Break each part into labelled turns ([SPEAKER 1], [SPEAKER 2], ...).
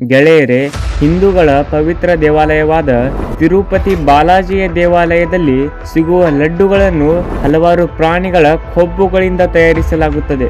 [SPEAKER 1] ಗೆಳೆಯರೆ, ಹಿಂದೂಗಳ ಪವಿತ್ರ ದೇವಾಲಯವಾದ ತಿರುಪತಿ ಬಾಲಾಜಿಯ ದೇವಾಲಯದಲ್ಲಿ ಸಿಗುವ ಲಡ್ಡುಗಳನ್ನು ಹಲವಾರು ಪ್ರಾಣಿಗಳ ಕೊಬ್ಬುಗಳಿಂದ ತಯಾರಿಸಲಾಗುತ್ತದೆ.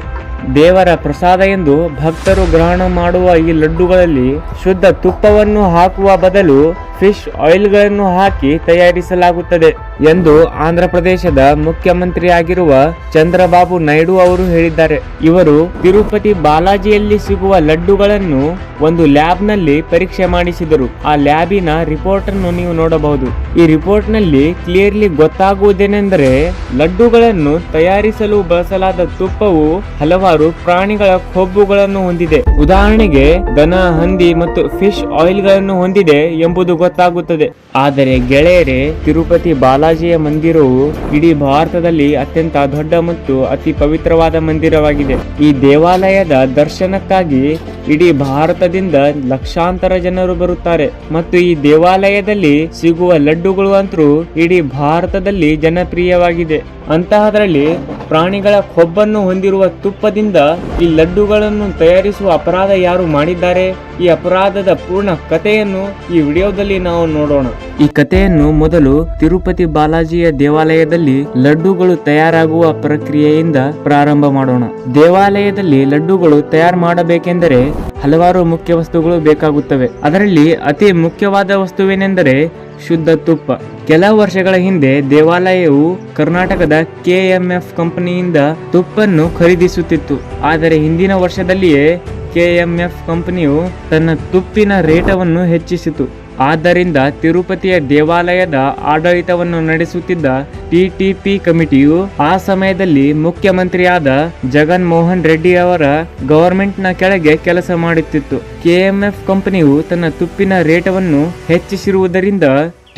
[SPEAKER 1] ದೇವರ ಪ್ರಸಾದ ಎಂದು ಭಕ್ತರು ಗ್ರಹಣ ಮಾಡುವ ಈ ಲಡ್ಡುಗಳಲ್ಲಿ ಶುದ್ಧ ತುಪ್ಪವನ್ನು ಹಾಕುವ ಬದಲು ಫಿಶ್ ಆಯಿಲ್ಗಳನ್ನು ಹಾಕಿ ತಯಾರಿಸಲಾಗುತ್ತದೆ ಎಂದು ಆಂಧ್ರ ಪ್ರದೇಶದ ಮುಖ್ಯಮಂತ್ರಿಯಾಗಿರುವ ಚಂದ್ರಬಾಬು ನಾಯ್ಡು ಅವರು ಹೇಳಿದ್ದಾರೆ. ಇವರು ತಿರುಪತಿ ಬಾಲಾಜಿಯಲ್ಲಿ ಸಿಗುವ ಲಡ್ಡುಗಳನ್ನು ಒಂದು ಲ್ಯಾಬ್ನಲ್ಲಿ ಪರೀಕ್ಷೆ ಮಾಡಿಸಿದರು. ಆ ಲ್ಯಾಬಿನ ರಿಪೋರ್ಟ್ ಅನ್ನು ನೀವು ನೋಡಬಹುದು. ಈ ರಿಪೋರ್ಟ್ನಲ್ಲಿ ಕ್ಲಿಯರ್ಲಿ ಗೊತ್ತಾಗುವುದೇನೆಂದರೆ ಲಡ್ಡುಗಳನ್ನು ತಯಾರಿಸಲು ಬಳಸಲಾದ ತುಪ್ಪವು ಹಲವಾರು ಪ್ರಾಣಿಗಳ ಕೊಬ್ಬುಗಳನ್ನು ಹೊಂದಿದೆ. ಉದಾಹರಣೆಗೆ ದನ, ಹಂದಿ ಮತ್ತು ಫಿಶ್ ಆಯಿಲ್ಗಳನ್ನು ಹೊಂದಿದೆ ಎಂಬುದು ಗೊತ್ತಾಗುತ್ತದೆ. ಆದರೆ ಗೆಳೆಯರೆ, ತಿರುಪತಿ ಬಾಲಾಜಿಯ ಮಂದಿರವು ಇಡೀ ಭಾರತದಲ್ಲಿ ಅತ್ಯಂತ ದೊಡ್ಡ ಮತ್ತು ಅತಿ ಪವಿತ್ರವಾದ ಮಂದಿರವಾಗಿದೆ. ಈ ದೇವಾಲಯದ ದರ್ಶನಕ್ಕಾಗಿ ಇಡೀ ಭಾರತದಿಂದ ಲಕ್ಷಾಂತರ ಜನರು ಬರುತ್ತಾರೆ. ಮತ್ತು ಈ ದೇವಾಲಯದಲ್ಲಿ ಸಿಗುವ ಲಡ್ಡುಗಳು ಅಂತೂ ಇಡೀ ಭಾರತದಲ್ಲಿ ಜನಪ್ರಿಯವಾಗಿದೆ. ಅಂತಹದರಲ್ಲಿ ಪ್ರಾಣಿಗಳ ಕೊಬ್ಬನ್ನು ಹೊಂದಿರುವ ತುಪ್ಪದಿಂದ ಈ ಲಡ್ಡುಗಳನ್ನು ತಯಾರಿಸುವ ಅಪರಾಧ ಯಾರು ಮಾಡಿದ್ದಾರೆ? ಈ ಅಪರಾಧದ ಪೂರ್ಣ ಕಥೆಯನ್ನು ಈ ವಿಡಿಯೋದಲ್ಲಿ ನಾವು ನೋಡೋಣ. ಈ ಕಥೆಯನ್ನು ಮೊದಲು ತಿರುಪತಿ ಬಾಲಾಜಿಯ ದೇವಾಲಯದಲ್ಲಿ ಲಡ್ಡುಗಳು ತಯಾರಾಗುವ ಪ್ರಕ್ರಿಯೆಯಿಂದ ಪ್ರಾರಂಭ ಮಾಡೋಣ. ದೇವಾಲಯದಲ್ಲಿ ಲಡ್ಡುಗಳು ತಯಾರು ಮಾಡಬೇಕೆಂದರೆ ಹಲವಾರು ಮುಖ್ಯ ವಸ್ತುಗಳು ಬೇಕಾಗುತ್ತವೆ. ಅದರಲ್ಲಿ ಅತಿ ಮುಖ್ಯವಾದ ವಸ್ತುವೇನೆಂದರೆ ಶುದ್ಧ ತುಪ್ಪ. ಕೆಲ ವರ್ಷಗಳ ಹಿಂದೆ ದೇವಾಲಯವು ಕರ್ನಾಟಕದ ಕೆಎಂಎಫ್ ಕಂಪನಿಯಿಂದ ತುಪ್ಪನ್ನು ಖರೀದಿಸುತ್ತಿತ್ತು. ಆದರೆ ಹಿಂದಿನ ವರ್ಷದಲ್ಲಿಯೇ ಕೆಎಂಎಫ್ ಕಂಪನಿಯು ತನ್ನ ತುಪ್ಪಿನ ರೇಟವನ್ನು ಹೆಚ್ಚಿಸಿತು. ಆದ್ದರಿಂದ ತಿರುಪತಿಯ ದೇವಾಲಯದ ಆಡಳಿತವನ್ನು ನಡೆಸುತ್ತಿದ್ದ ಟಿಟಿಪಿ ಕಮಿಟಿಯು ಆ ಸಮಯದಲ್ಲಿ ಮುಖ್ಯಮಂತ್ರಿಯಾದ ಜಗನ್ ಮೋಹನ್ ರೆಡ್ಡಿ ಅವರ ಗವರ್ಮೆಂಟ್ನ ಕೆಳಗೆ ಕೆಲಸ ಮಾಡುತ್ತಿತ್ತು. ಕೆಎಂಎಫ್ ಕಂಪನಿಯು ತನ್ನ ತುಪ್ಪಿನ ರೇಟವನ್ನು ಹೆಚ್ಚಿಸಿರುವುದರಿಂದ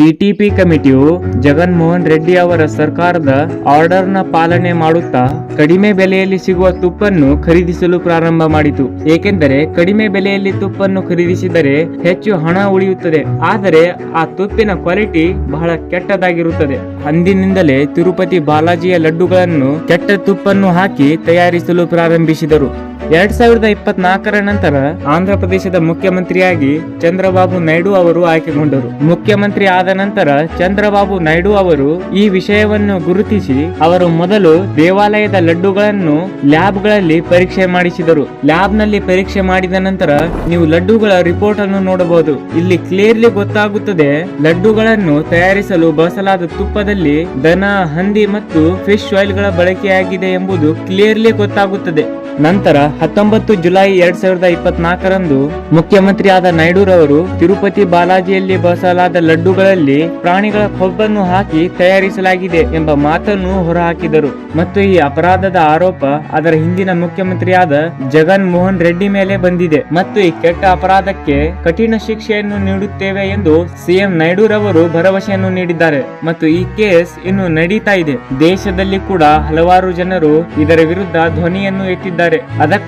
[SPEAKER 1] ಟಿಟಿಪಿ ಕಮಿಟಿಯು ಜಗನ್ ಮೋಹನ್ ರೆಡ್ಡಿ ಅವರ ಸರ್ಕಾರದ ಆರ್ಡರ್ನ ಪಾಲನೆ ಮಾಡುತ್ತಾ ಕಡಿಮೆ ಬೆಲೆಯಲ್ಲಿ ಸಿಗುವ ತುಪ್ಪನ್ನು ಖರೀದಿಸಲು ಪ್ರಾರಂಭ ಮಾಡಿತು. ಏಕೆಂದರೆ ಕಡಿಮೆ ಬೆಲೆಯಲ್ಲಿ ತುಪ್ಪನ್ನು ಖರೀದಿಸಿದರೆ ಹೆಚ್ಚು ಹಣ ಉಳಿಯುತ್ತದೆ. ಆದರೆ ಆ ತುಪ್ಪಿನ ಕ್ವಾಲಿಟಿ ಬಹಳ ಕೆಟ್ಟದಾಗಿರುತ್ತದೆ. ಅಂದಿನಿಂದಲೇ ತಿರುಪತಿ ಬಾಲಾಜಿಯ ಲಡ್ಡುಗಳನ್ನು ಕೆಟ್ಟ ತುಪ್ಪನ್ನು ಹಾಕಿ ತಯಾರಿಸಲು ಪ್ರಾರಂಭಿಸಿದರು. ಎರಡ್ ಸಾವಿರದ ಇಪ್ಪತ್ನಾಲ್ಕರ ನಂತರ ಆಂಧ್ರ ಪ್ರದೇಶದ ಮುಖ್ಯಮಂತ್ರಿಯಾಗಿ ಚಂದ್ರಬಾಬು ನಾಯ್ಡು ಅವರು ಆಯ್ಕೆಗೊಂಡರು. ಮುಖ್ಯಮಂತ್ರಿ ಆದ ನಂತರ ಚಂದ್ರಬಾಬು ನಾಯ್ಡು ಅವರು ಈ ವಿಷಯವನ್ನು ಗುರುತಿಸಿ ಅವರು ಮೊದಲು ದೇವಾಲಯದ ಲಡ್ಡುಗಳನ್ನು ಲ್ಯಾಬ್ಗಳಲ್ಲಿ ಪರೀಕ್ಷೆ ಮಾಡಿಸಿದರು. ಲ್ಯಾಬ್ನಲ್ಲಿ ಪರೀಕ್ಷೆ ಮಾಡಿದ ನಂತರ ನೀವು ಲಡ್ಡುಗಳ ರಿಪೋರ್ಟ್ ಅನ್ನು ನೋಡಬಹುದು. ಇಲ್ಲಿ ಕ್ಲಿಯರ್ಲಿ ಗೊತ್ತಾಗುತ್ತದೆ ಲಡ್ಡುಗಳನ್ನು ತಯಾರಿಸಲು ಬಳಸಲಾದ ತುಪ್ಪದಲ್ಲಿ ದನ, ಹಂದಿ ಮತ್ತು ಫಿಶ್ ಆಯಿಲ್ಗಳ ಬಳಕೆಯಾಗಿದೆ ಎಂಬುದು ಕ್ಲಿಯರ್ಲಿ ಗೊತ್ತಾಗುತ್ತದೆ. ನಂತರ ಹತ್ತೊಂಬತ್ತು ಜುಲೈ ಎರಡ್ ಸಾವಿರದ ಇಪ್ಪತ್ನಾಲ್ಕರಂದು ಮುಖ್ಯಮಂತ್ರಿ ಆದ ನಾಯ್ಡುರವರು ತಿರುಪತಿ ಬಾಲಾಜಿಯಲ್ಲಿ ಬಳಸಲಾದ ಲಡ್ಡುಗಳಲ್ಲಿ ಪ್ರಾಣಿಗಳ ಕೊಬ್ಬನ್ನು ಹಾಕಿ ತಯಾರಿಸಲಾಗಿದೆ ಎಂಬ ಮಾತನ್ನು ಹೊರಹಾಕಿದರು. ಮತ್ತು ಈ ಅಪರಾಧದ ಆರೋಪ ಅದರ ಹಿಂದಿನ ಮುಖ್ಯಮಂತ್ರಿಯಾದ ಜಗನ್ ಮೋಹನ್ ರೆಡ್ಡಿ ಮೇಲೆ ಬಂದಿದೆ. ಮತ್ತು ಈ ಕೆಟ್ಟ ಅಪರಾಧಕ್ಕೆ ಕಠಿಣ ಶಿಕ್ಷೆಯನ್ನು ನೀಡುತ್ತೇವೆ ಎಂದು ಸಿಎಂ ನಾಯ್ಡುರವರು ಭರವಸೆಯನ್ನು ನೀಡಿದ್ದಾರೆ. ಮತ್ತು ಈ ಕೇಸ್ ಇನ್ನು ನಡೀತಾ ಇದೆ. ದೇಶದಲ್ಲಿ ಕೂಡ ಹಲವಾರು ಜನರು ಇದರ ವಿರುದ್ಧ ಧ್ವನಿಯನ್ನು ಎತ್ತಿದ್ದಾರೆ.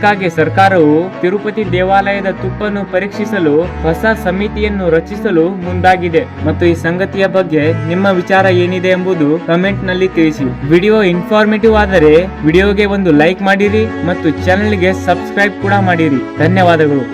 [SPEAKER 1] ಅದಕ್ಕಾಗಿ ಸರ್ಕಾರವು ತಿರುಪತಿ ದೇವಾಲಯದ ತುಪ್ಪನ್ನು ಪರೀಕ್ಷಿಸಲು ಹೊಸ ಸಮಿತಿಯನ್ನು ರಚಿಸಲು ಮುಂದಾಗಿದೆ. ಮತ್ತು ಈ ಸಂಗತಿಯ ಬಗ್ಗೆ ನಿಮ್ಮ ವಿಚಾರ ಏನಿದೆ ಎಂಬುದು ಕಮೆಂಟ್ನಲ್ಲಿ ತಿಳಿಸಿ. ವಿಡಿಯೋ ಇನ್ಫಾರ್ಮೇಟಿವ್ ಆದರೆ ವಿಡಿಯೋಗೆ ಒಂದು ಲೈಕ್ ಮಾಡಿರಿ ಮತ್ತು ಚಾನೆಲ್ಗೆ ಸಬ್ಸ್ಕ್ರೈಬ್ ಕೂಡ ಮಾಡಿರಿ. ಧನ್ಯವಾದಗಳು.